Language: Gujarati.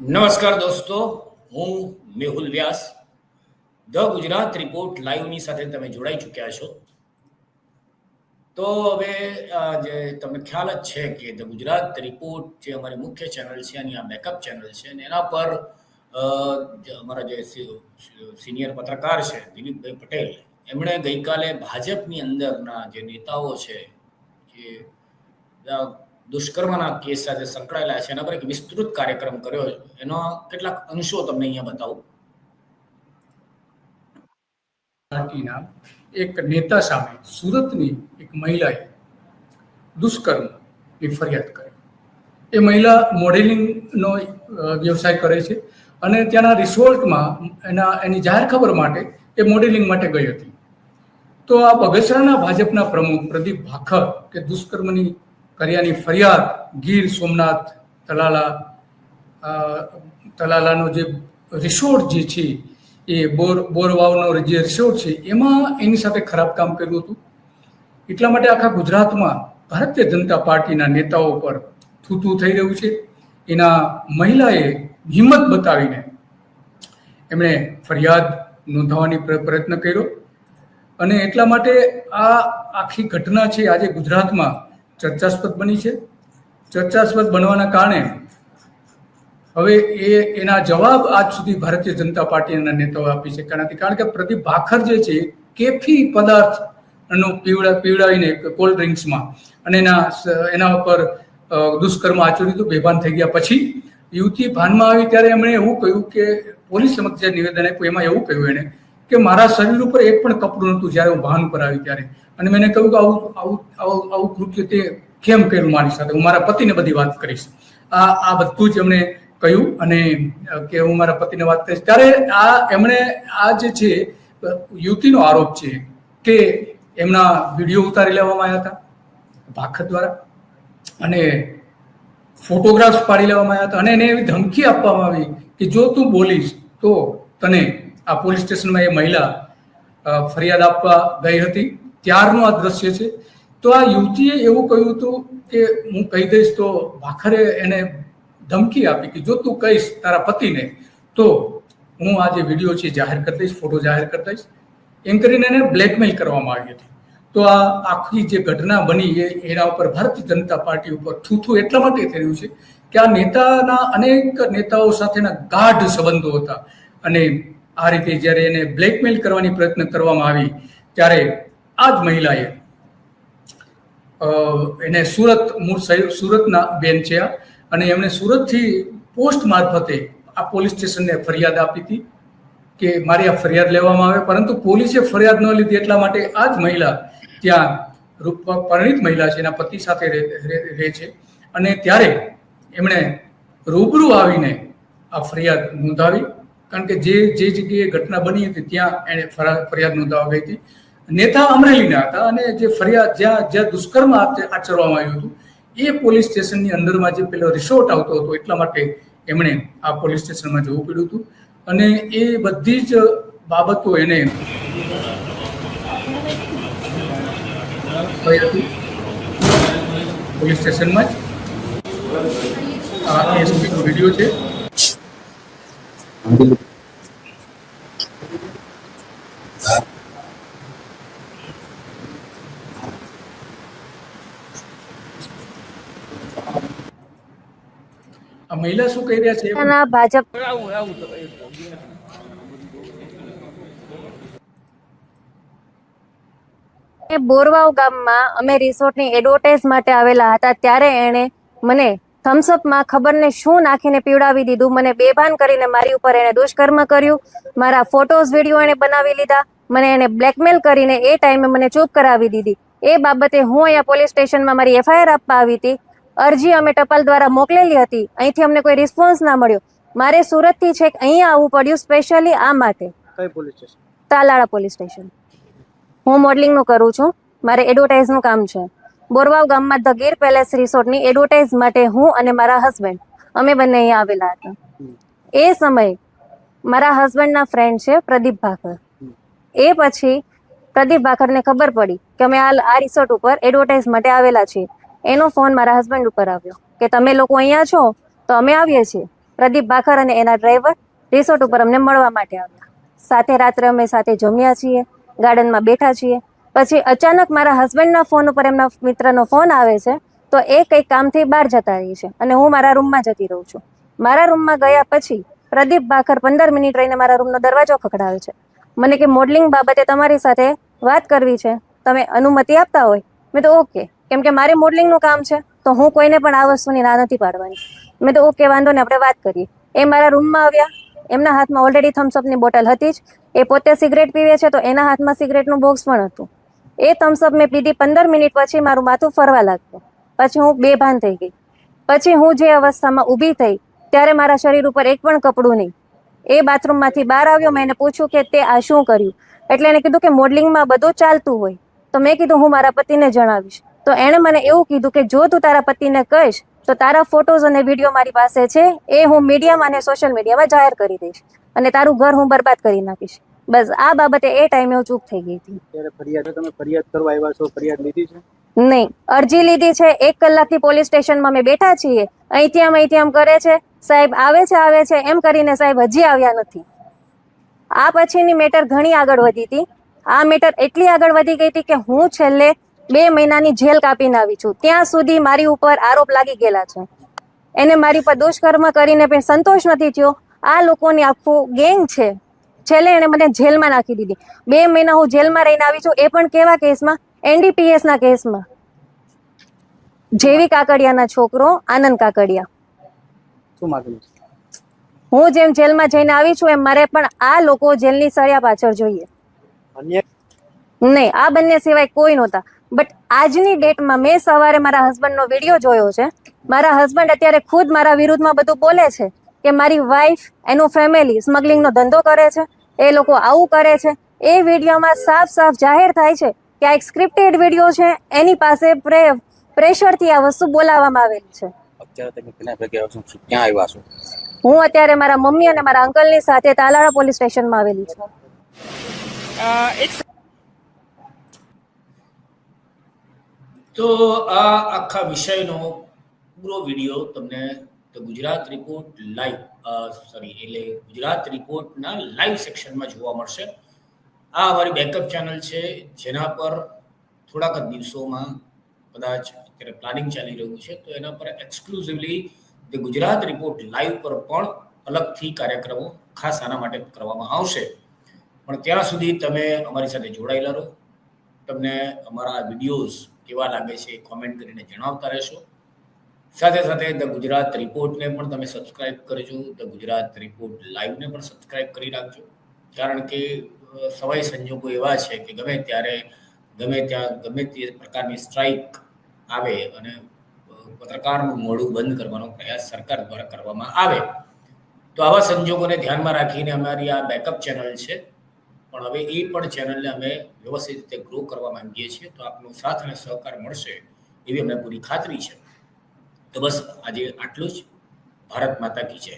નમસ્કાર દોસ્તો, હું મેહુલ વ્યાસ. ધ ગુજરાત રિપોર્ટ લાઈવની સાથે તમે જોડાઈ ચૂક્યા છો. તો હવે જે તમને ખ્યાલ જ છે કે ધ ગુજરાત રિપોર્ટ જે અમારી મુખ્ય ચેનલ છે એની આ બેકઅપ ચેનલ છે, અને એના પર અમારા જે સિનિયર પત્રકાર છે, દિલીપભાઈ પટેલ, એમણે ગઈકાલે ભાજપની અંદરના જે નેતાઓ છે, જે દુષ્કર્મના કેસ સાથે સંકળાયેલા છે. એના પર એક વિસ્તૃત કાર્યક્રમ કર્યો. એનો કેટલાક અંશો તમને અહીંયા બતાવું. પાર્ટીના એક નેતા સામે સુરતની એક મહિલાએ દુષ્કર્મની ફરિયાદ કરી. એ મહિલા મોડેલિંગનો વ્યવસાય કરે છે અને ત્યાંના રિસોર્ટમાં એના એની જાહેર ખબર માટે એ મોડેલિંગ માટે ગઈ હતી. તો આ બગસરાના ભાજપના પ્રમુખ પ્રદીપ ભાખર કે દુષ્કર્મની કર્યાની ફરિયાદ ગીર સોમનાથ તલાલા તલાલાનો જે રિસોર્ટ જે છે, એ બોર, બોરવાવનો જે રિસોર્ટ છે, એમાં એની સાથે ખરાબ કામ કર્યું હતું. એટલા માટે આખા ગુજરાતમાં ભારતીય જનતા પાર્ટીના નેતાઓ પર થૂતું થઈ રહ્યું છે. એના મહિલાએ હિંમત બતાવીને એમણે ફરિયાદ નોંધાવવાની પ્રયત્ન કર્યો. અને એટલા માટે આ આખી ઘટના છે, આજે ગુજરાતમાં ચર્ચાસ્પદ બની છે. ચર્ચાસ્પદ બનવાના કારણે હવે એ એના જવાબ આજ સુધી ભારતીય જનતા પાર્ટીના નેતાઓ આપી છે. કારણ કે કારણ કે પ્રદીપ ભાખર જે છે, કેફી પદાર્થ પીવડા, પીવડાવીને કોલ્ડ ડ્રિંક્સમાં અને એના એના ઉપર દુષ્કર્મ આચર્યું હતું, બેભાન થઈ ગયા પછી યુવતી ભાનમાં આવી ત્યારે એમણે એવું કહ્યું કે પોલીસ સમક્ષ જે નિવેદન આપ્યું, એમાં એવું કહ્યું એણે કે મારા શરીર ઉપર એક પણ કપડું નહોતું જ્યારે હું ભાન ઉપર આવી ત્યારે. અને મેં કહ્યું કે આવું આવું આવું કૃત્ય તે કેમ કર્યું મારી સાથે? હું મારા પતિને બધી વાત કરીશ. આ આ બધું જ એમણે કહ્યું અને કે હું મારા પતિને વાત કરીશ. ત્યારે આ એમણે આ જે છે યુવતીનો આરોપ છે કે એમના વીડિયો ઉતારી લેવામાં આવ્યા હતા ભાખત દ્વારા. અને ફોટોગ્રાફ્સ પાડી લેવામાં આવ્યા હતા. અને એને એવી ધમકી આપવામાં આવી કે જો તું બોલીશ તો તને આ પોલીસ સ્ટેશનમાં એ મહિલા ફરિયાદ આપવા ગઈ હતી. ત્યારનું આ દ્રશ્ય છે. તો આ યુવતીએ એવું કહ્યું હતું કે, હું કહી દઈશ તો ભાખરે એને ધમકી આપી કે, જો તું કહીશ તારા પતિને, તો હું આ જે વીડિયો છે જાહેર કરી દઈશ, ફોટો જાહેર કરી દઈશ. એમ કરીને એને બ્લેકમેલ કરવામાં આવી હતી. તો આ આખી જે ઘટના બની એ એના ઉપર ભારતીય જનતા પાર્ટી ઉપર થૂથું એટલા માટે થઈ રહ્યું છે કે આ નેતાના અનેક નેતાઓ સાથેના ગાઢ સંબંધો હતા. અને આ રીતે જ્યારે એને બ્લેકમેલ કરવાની પ્રયત્ન કરવામાં આવી, ત્યારે આ જ મહિલાએ એને સુરત મૂળ સુરતના બેન છે આ, અને એમણે સુરતથી પોસ્ટ મારફતે આ પોલીસ સ્ટેશનને ફરિયાદ આપી હતી કે મારી આ ફરિયાદ લેવામાં આવે, પરંતુ પોલીસે ફરિયાદ ન લીધી એટલા માટે આ જ મહિલા ત્યાં રૂપ, પરિણીત મહિલા છે, એના પતિ સાથે રહે છે. અને ત્યારે એમણે રૂબરૂ આવીને આ ફરિયાદ નોંધાવી. કારણ કે જે જે જગ્યાએ ઘટના બની હતી, ત્યાં એણે ફરા- ફરિયાદ નોંધાવા ગઈ હતી. નેતા અમરેલીના હતા અને જે ફરિયાદ, જ્યાં જ્યાં દુષ્કર્મ આચરવામાં આવ્યું હતું, એ પોલીસ સ્ટેશનની અંદરમાં જે પેલો રિસોર્ટ આવતો હતો, એટલા માટે એમણે આ પોલીસ સ્ટેશનમાં જવું પડ્યું હતું. અને એ બધી જ બાબતો એને પોલીસ સ્ટેશનમાં જ આ એસપીનો વીડિયો છે. આ મહિલા શું કહી રહ્યા છે? ના ભાજપ. બોરવાવ ગામમાં અમે રિસોર્ટની એડવર્ટાઇઝ માટે આવેલા હતા. ત્યારે એણે મને થમ્સઅપમાં ખબર ને શું નાખીને પીવડાવી દીધું? મને બેભાન કરીને મારી ઉપર એણે દુષ્કર્મ કર્યું. મારા ફોટોઝ વીડિયો એણે બનાવી લીધા. મને એને બ્લેકમેલ કરીને એ ટાઈમે મને ચૂપ કરાવી દીધી. એ બાબતે હું અહીંયા પોલીસ સ્ટેશનમાં મારી એફઆઈઆર આપવા આવી હતી. અરજી અમે ટપાલ દ્વારા મોકલેલી હતી. અહીંથી અમને કોઈ રિસ્પોન્સ ના મળ્યો. મારે સુરતથી છેક અહીંયા આવવું પડ્યું સ્પેશિયલી આ માટે. કઈ police station? Talala police station. હું મોડલિંગનું કરું છું. મારે એડવર્ટાઇઝનું કામ છે. બોરવાવ ગામમાં ધ ગીર પેલેસ રિસોર્ટની એડવર્ટાઇઝ માટે હું અને મારા હસબન્ડ અમે બંને અહીંયા આવેલા હતા. એ સમયે મારા હસબન્ડના ફ્રેન્ડ છે પ્રદીપ ભાખર એ પછી પ્રદીપ ભાખરને ખબર પડી કે અમે આ આ રિસોર્ટ ઉપર એડવર્ટાઇઝ માટે આવેલા છીએ. એનો ફોન મારા હસબન્ડ ઉપર આવ્યો કે તમે લોકો અહીંયા છો તો અમે આવીએ છીએ. પ્રદીપ ભાખર અને એના ડ્રાઈવર રિસોર્ટ ઉપર અમને મળવા માટે આવ્યા. સાથે રાત્રે અમે સાથે જમ્યા છીએ, ગાર્ડનમાં બેઠા છીએ. પછી અચાનક મારા હસબન્ડના ફોન ઉપર એમના મિત્રનો ફોન આવે છે, તો એ કંઈક કામથી બહાર જતા રહી છે અને હું મારા રૂમમાં જતી રહું છું. મારા રૂમમાં ગયા પછી પ્રદીપ ભાખર પંદર મિનિટ રહીને મારા રૂમનો દરવાજો ખખડાવે છે. મને કે મોડલિંગ બાબતે તમારી સાથે વાત કરવી છે, તમે અનુમતિ આપતા હોય? મેં તો ઓકે કેમ કે મારે મોડલિંગનું કામ છે, તો હું કોઈને પણ આ વસ્તુની ના નથી પાડવાની. મેં તો ઓકે વાંધો ને આપણે વાત કરીએ. એ મારા રૂમમાં આવ્યા. એમના હાથમાં ઓલરેડી થમ્સઅપની બોટલ હતી જ. એ પોતે સિગરેટ પીવે છે, તો એના હાથમાં સિગરેટનું બોક્સ પણ હતું. એ થમ્સઅપ મેં પીધી પંદર મિનિટ પછી મારું માથું ફરવા લાગ્યું. પછી હું બેભાન થઈ ગઈ. પછી હું જે અવસ્થામાં ઊભી થઈ, ત્યારે મારા શરીર ઉપર એક પણ કપડું નહીં. એ બાથરૂમમાંથી બહાર આવ્યો, મેં એને પૂછ્યું કે તે આ શું કર્યું? એટલે એને કીધું કે મોડલિંગમાં બધું ચાલતું હોય. તો મેં કીધું, હું મારા પતિને જણાવીશ. તો એણે મને એવું કીધું કે, જો તું તારા પતિને કહીશ, તો તારા ફોટોઝ અને વીડિયો મારી પાસે છે. એ હું મીડિયામાં અને સોશિયલ મીડિયામાં જાહેર કરી દઈશ. અને તારું ઘર હું બરબાદ કરી નાખીશ. બસ આ બાબતે એ ટાઈમે હું ચૂપ થઈ ગઈ હતી. ત્યારે ફરિયાદ તમે ફરિયાદ કરવા આવ્યા છો ફરિયાદ લીધી છે? નહીં અરજી લીધી છે એક કલાકથી પોલીસ સ્ટેશનમાં અમે બેઠા છીએ અહીંથી આમ અહીંથી આમ કરે છે સાહેબ આવે છે આવે છે એમ કરીને સાહેબ હજી આવ્યા નથી. આ પછીની મેટર ઘણી આગળ વધી હતી. આ મેટર એટલી આગળ વધી ગઈ હતી કે હું છેલ્લે બે મહિનાની જેલ કાપીને આવી છું. ત્યાં સુધી મારી ઉપર આરોપ લાગી ગયેલા છે. એને મારી પર દુષ્કર્મ કરીને પણ સંતોષ નથી થયો. આ લોકોની આખું ગેંગ છે. છેલ્લે એણે મને જેલમાં નાખી દીધી. બે મહિના હું જેલમાં રહીને આવી છું. એ પણ કેવા કેસમાં? એનડીપીએસ ના કેસમાં. જેવી કાકડિયાના છોકરો આનંદ કાકડિયા. હું જેમ જેલમાં જઈને આવી છું એમ મારે પણ આ લોકો જેલની સળિયા પાછળ જોઈએ. નહીં આ બંને સિવાય કોઈ નહોતા. બટ આજની ડેટમાં મેં સવારે મારા હસબન્ડનો વીડિયો જોયો છે. મારા હસબન્ડ અત્યારે ખુદ મારા વિરુદ્ધમાં બધું બોલે છે. કે મારી વાઈફ એનું ફેમિલી સ્મગલિંગનો ધંધો કરે છે એ લોકો આવું કરે છે એ વિડીયોમાં સાફ સાફ જાહેર થાય છે કે આ એક સ્ક્રિપ્ટેડ વીડિયો છે એની પાસે પ્રે પ્રેશરથી આ વસ્તુ બોલાવવામાં આવેલી છે. અત્યારે તમે કેના ભેગે છો? ક્યાં આવ્યા છો? હું અત્યારે મારા મમ્મી અને મારા અંકલની સાથે તાલાળા પોલીસ સ્ટેશનમાં આવેલી છું. તો આ આખા વિષયનો પૂરો વીડિયો તમને the Gujarat report live sorry એટલે ગુજરાત રિપોર્ટના લાઈવ સેક્શનમાં જોવા મળશે. આ અમારી બેકઅપ ચેનલ છે, જેના પર થોડાક જ દિવસોમાં કદાચ અત્યારે પ્લાનિંગ ચાલી રહ્યું છે, તો એના પર exclusively the Gujarat report live પર પણ અલગથી કાર્યક્રમો ખાસ આના માટે કરવામાં આવશે. પણ ત્યાં સુધી તમે અમારી સાથે જોડાયેલા રહો. તમને અમારા વિડીયોઝ કેવા લાગે છે કોમેન્ટ કરીને જણાવતા રહેશો. સાથે સાથે ધ ગુજરાત રિપોર્ટને પણ તમે સબસ્ક્રાઇબ કરજો. ધ ગુજરાત રિપોર્ટ લાઈવને પણ સબસ્ક્રાઇબ કરી રાખજો. કારણ કે સવાઈ સંજોગો એવા છે કે ગમે ત્યારે, ગમે ત્યાં, ગમે તે પ્રકારની સ્ટ્રાઇક આવે અને પત્રકારનું મોડું બંધ કરવાનો પ્રયાસ સરકાર દ્વારા કરવામાં આવે. તો આવા સંજોગોને ધ્યાનમાં રાખીને અમારી આ બેકઅપ ચેનલ છે. પણ હવે એ પણ ચેનલને અમે વ્યવસ્થિત રીતે ગ્રો કરવા માંગીએ છીએ. તો આપનો સાથ અને સહકાર મળશે એવી અમને પૂરી ખાતરી છે. તો બસ આજે આટલું જ. ભારત માતા કી જય.